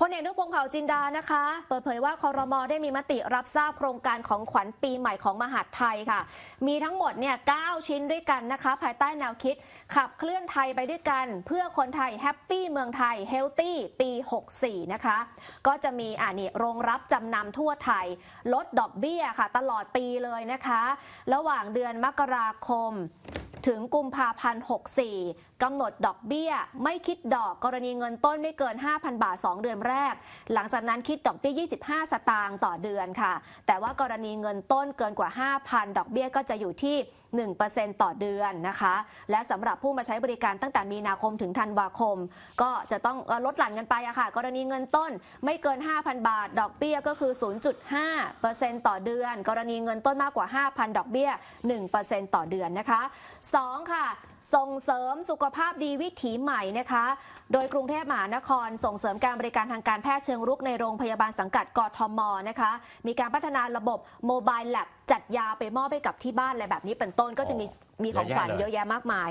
พลเอกนุพงษ์เผ่าจินดานะคะ เปิดเผยว่าคอรมอได้มีมติรับทราบโครงการของขวัญปีใหม่ของมหาดไทยค่ะ มีทั้งหมดเนี่ย9ชิ้นด้วยกันนะคะ ภายใต้แนวคิด ขับเคลื่อนไทยไปด้วยกัน เพื่อคนไทยแฮปปี้เมืองไทยเฮลตี้ปี 64 นะคะ ก็จะมีอ่านี่โรงรับจำนำทั่วไทย ลดดอกเบี้ยค่ะ ตลอดปีเลยนะคะ ระหว่างเดือนมกราคมถึงกุมภาพันธ์ 64 กำหนดดอกเบี้ย ไม่คิดดอกกรณีเงินต้นไม่เกิน 5,000 บาท 2 เดือนแรก หลังจากนั้นคิดดอกเบี้ย 25 สตางค์ต่อเดือนค่ะ แต่ว่ากรณีเงินต้นเกินกว่า 5,000 ดอกเบี้ยก็จะอยู่ที่ 1%ต่อเดือนนะคะ และสำหรับผู้มาใช้บริการตั้งแต่มีนาคมถึงธันวาคม ก็จะต้องลดหลั่นกันไปอะค่ะ กรณีเงินต้นไม่เกิน 5,000 บาท ดอกเบี้ยก็คือ 0.5%ต่อเดือน กรณีเงินต้นมากกว่า 5,000 ดอกเบี้ย 1%ต่อเดือนนะคะ 2 ค่ะ ส่งเสริมสุขภาพดีวิถีใหม่นะคะ โดยกรุงเทพมหานครส่งเสริมการบริการทางการแพทย์เชิงรุกในโรงพยาบาลสังกัดกทมนะคะ มีการพัฒนาระบบโมบายแลบจัดยาไปมอบให้กับที่บ้านอะไรแบบนี้เป็นต้นก็จะมีมีของขวัญเยอะแยะเลยเยอะแยะมากมาย